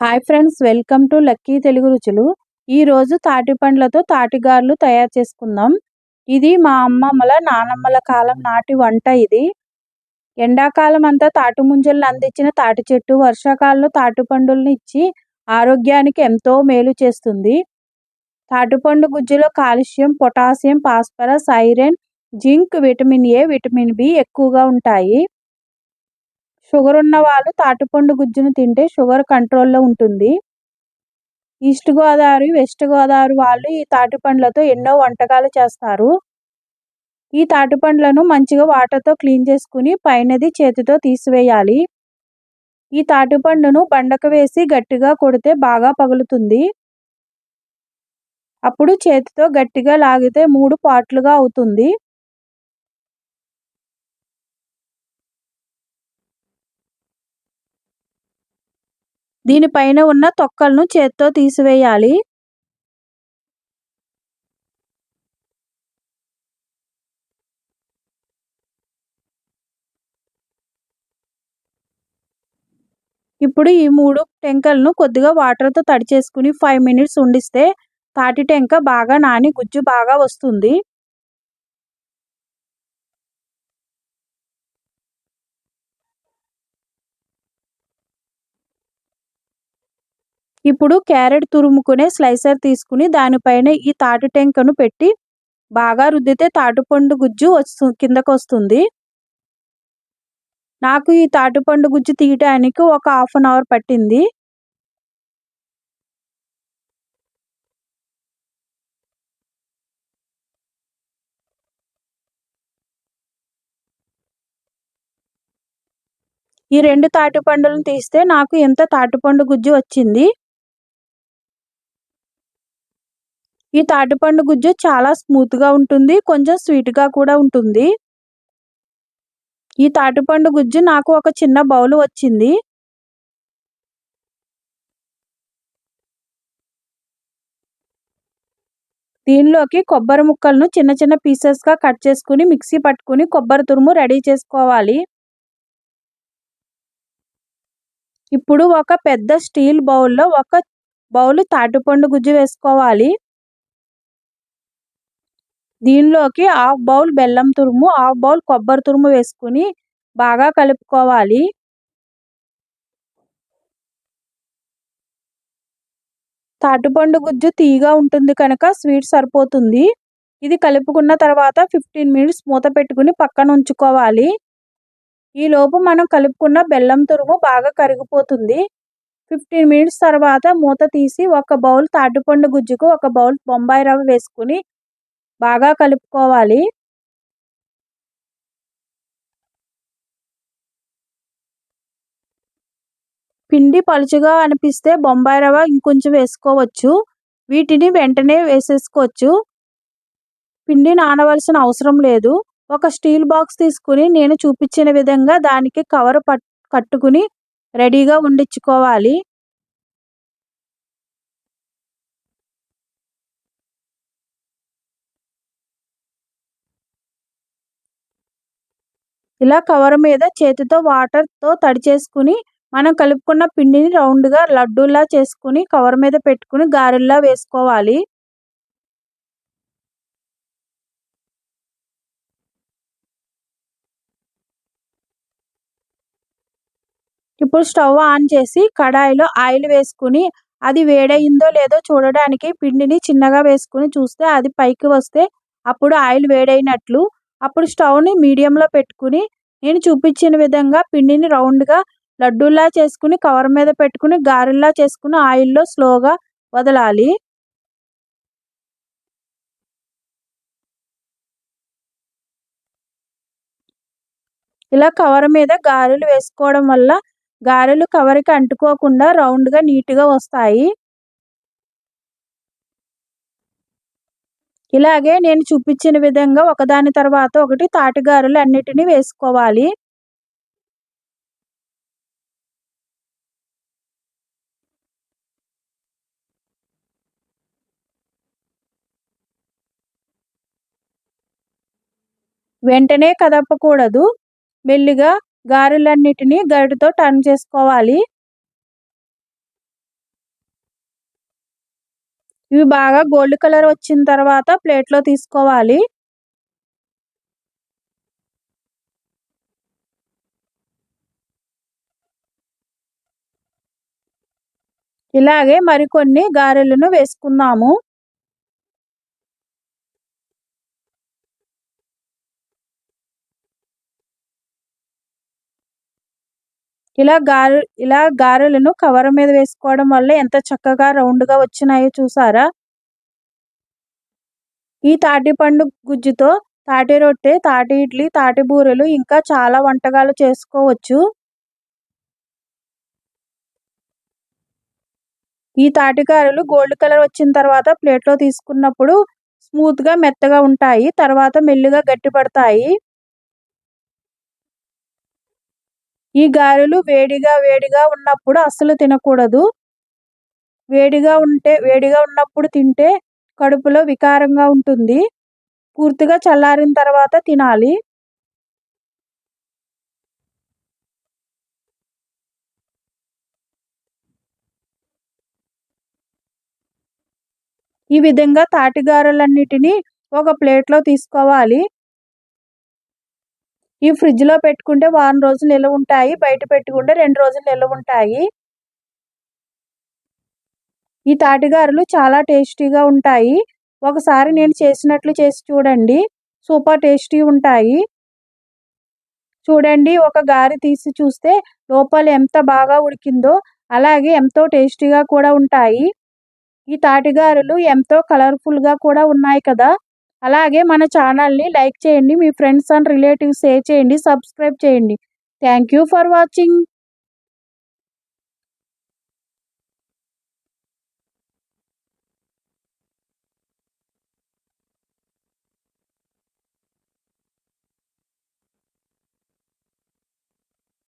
Hi friends welcome to lucky Telugu రుచులు. ఈరోజు తాటి పండ్లతో తాటిగారులు తయారు చేసుకుందాం. ఇది మా అమ్మమ్మల నానమ్మల కాలం నాటి వంట ఇది. ఎండాకాలం అంతా తాటి ముంజలను అందించిన తాటి చెట్టు వర్షాకాలంలో తాటి పండులను ఇచ్చి ఆరోగ్యానికి ఎంతో మేలు చేస్తుంది. తాటిపండు గుజ్జులో calcium potassium phosphorus iron zinc vitamin A vitamin B ఎక్కువగా ఉంటాయి. షుగర్ ఉన్న వాళ్ళు తాటిపండు గుజ్జును తింటే షుగర్ కంట్రోల్లో ఉంటుంది. ఈస్ట్ గోదావరి వెస్ట్ గోదావరి వాళ్ళు ఈ తాటిపండ్లతో ఎన్నో వంటకాలు చేస్తారు. ఈ తాటిపండ్లను మంచిగా వాటర్తో క్లీన్ చేసుకుని పైనది చేతితో తీసివేయాలి. ఈ తాటిపండును బండకు వేసి గట్టిగా కొడితే బాగా పగులుతుంది. అప్పుడు చేతితో గట్టిగా లాగితే మూడు పాట్లుగా అవుతుంది. దీనిపైన ఉన్న తొక్కలను చేత్తో తీసివేయాలి. ఇప్పుడు ఈ మూడు టెంకలను కొద్దిగా వాటర్తో తడి చేసుకుని ఫైవ్ మినిట్స్ ఉండిస్తే తాటి టెంక బాగా నాని గుజ్జు బాగా వస్తుంది. ఇప్పుడు క్యారెట్ తురుముకునే స్లైసర్ తీసుకుని దానిపైన ఈ తాటి టెంకను పెట్టి బాగా రుద్దితే తాటిపండు గుజ్జు వస్తు కిందకు వస్తుంది నాకు ఈ తాటిపండు గుజ్జు తీయటానికి ఒక హాఫ్ అన్ అవర్ పట్టింది. ఈ రెండు తాటిపండులను తీస్తే నాకు ఎంత తాటిపండు గుజ్జు వచ్చింది? ఈ తాటిపండు గుజ్జు చాలా స్మూత్గా ఉంటుంది కొంచెం స్వీట్గా కూడా ఉంటుంది. ఈ తాటిపండు గుజ్జు నాకు ఒక చిన్న బౌల్ వచ్చింది. దీనిలోకి కొబ్బరి ముక్కలను చిన్న చిన్న పీసెస్గా కట్ చేసుకుని మిక్సీ పట్టుకుని కొబ్బరి తురుము రెడీ చేసుకోవాలి. ఇప్పుడు ఒక పెద్ద స్టీల్ బౌల్లో ఒక బౌల్ తాటిపండు గుజ్జు వేసుకోవాలి. దీనిలోకి హాఫ్ బౌల్ బెల్లం తురుము హాఫ్ బౌల్ కొబ్బరి తురుము వేసుకుని బాగా కలుపుకోవాలి. తాటిపండు గుజ్జు తీగా ఉంటుంది కనుక స్వీట్ సరిపోతుంది. ఇది కలుపుకున్న తర్వాత ఫిఫ్టీన్ మినిట్స్ మూత పెట్టుకుని పక్కన ఉంచుకోవాలి. ఈలోపు మనం కలుపుకున్న బెల్లం తురుము బాగా కరిగిపోతుంది. ఫిఫ్టీన్ మినిట్స్ తర్వాత మూత తీసి ఒక బౌల్ తాటిపండు గుజ్జుకు ఒక బౌల్ బొంబాయి రవ్వ వేసుకుని బాగా కలుపుకోవాలి. పిండి పలుచగా అనిపిస్తే బొంబాయి రవ్వ ఇంకొంచెం వేసుకోవచ్చు. వీటిని వెంటనే వేసేసుకోవచ్చు. పిండి నానవలసిన అవసరం లేదు. ఒక స్టీల్ బాక్స్ తీసుకుని నేను చూపించిన విధంగా దానికి కవర్ పట్ కట్టుకుని రెడీగా ఉండించుకోవాలి ఇలా కవర్ మీద చేతితో వాటర్తో తడి చేసుకుని మనం కలుపుకున్న పిండిని రౌండ్గా లడ్డూలా చేసుకుని కవర్ మీద పెట్టుకుని గారెల్లా వేసుకోవాలి. ఇప్పుడు స్టవ్ ఆన్ చేసి కడాయిలో ఆయిల్ వేసుకుని అది వేడయిందో లేదో చూడడానికి పిండిని చిన్నగా వేసుకుని చూస్తే అది పైకి వస్తే అప్పుడు ఆయిల్ వేడైనట్లు. అప్పుడు స్టవ్ని మీడియంలో పెట్టుకుని నేను చూపించిన విధంగా పిండిని రౌండ్గా లడ్డూలా చేసుకుని కవర్ మీద పెట్టుకుని గారెల్లా చేసుకుని ఆయిల్లో స్లోగా వదలాలి. ఇలా కవర్ మీద గారెలు వేసుకోవడం వల్ల గారెలు కవర్కి అంటుకోకుండా రౌండ్గా నీట్గా వస్తాయి. ఇలాగే నేను చూపించిన విధంగా ఒకదాని తర్వాత ఒకటి తాటిగారులు అన్నిటినీ వేసుకోవాలి. వెంటనే కదపకూడదు. మెల్లిగా గారెలన్నిటినీ గరిటతో టర్న్ చేసుకోవాలి. ఇవి బాగా గోల్డ్ కలర్ వచ్చిన తర్వాత ప్లేట్లో తీసుకోవాలి. ఇలాగే మరికొన్ని గారెలను వేసుకుందాము. ఇలా గారె ఇలా గారెలను కవర్ మీద వేసుకోవడం వల్ల ఎంత చక్కగా రౌండ్గా వచ్చినాయో చూసారా? ఈ తాటిపండు గుజ్జుతో తాటి రొట్టె తాటి ఇడ్లీ తాటి బూరెలు ఇంకా చాలా వంటకాలు చేసుకోవచ్చు. ఈ తాటికారలు గోల్డ్ కలర్ వచ్చిన తర్వాత ప్లేట్లో తీసుకున్నప్పుడు స్మూత్గా మెత్తగా ఉంటాయి. తర్వాత మెల్లిగా గట్టిపడతాయి. ఈ గారెలు వేడిగా వేడిగా ఉన్నప్పుడు అస్సలు తినకూడదు. వేడిగా ఉంటే వేడిగా ఉన్నప్పుడు తింటే కడుపులో వికారంగా ఉంటుంది. పూర్తిగా చల్లారిన తర్వాత తినాలి. ఈ విధంగా తాటిగారెలన్నిటినీ ఒక ప్లేట్లో తీసుకోవాలి. ఈ ఫ్రిడ్జ్లో పెట్టుకుంటే వారం రోజులు నిల్వ ఉంటాయి బయట పెట్టుకుంటే రెండు రోజులు నిల్వ ఉంటాయి. ఈ తాటిగారులు చాలా టేస్టీగా ఉంటాయి. ఒకసారి నేను చేసినట్లు చేసి చూడండి. సూపర్ టేస్టీ ఉంటాయి. చూడండి ఒక గారి తీసి చూస్తే లోపల ఎంత బాగా ఉడికిందో అలాగే ఎంతో టేస్టీగా కూడా ఉంటాయి. ఈ తాటిగారులు ఎంతో కలర్ఫుల్గా కూడా ఉన్నాయి కదా. అలాగే మన ఛానల్ని లైక్ చేయండి మీ ఫ్రెండ్స్ అండ్ రిలేటివ్స్ షేర్ చేయండి సబ్స్క్రైబ్ చేయండి. Thank you for watching.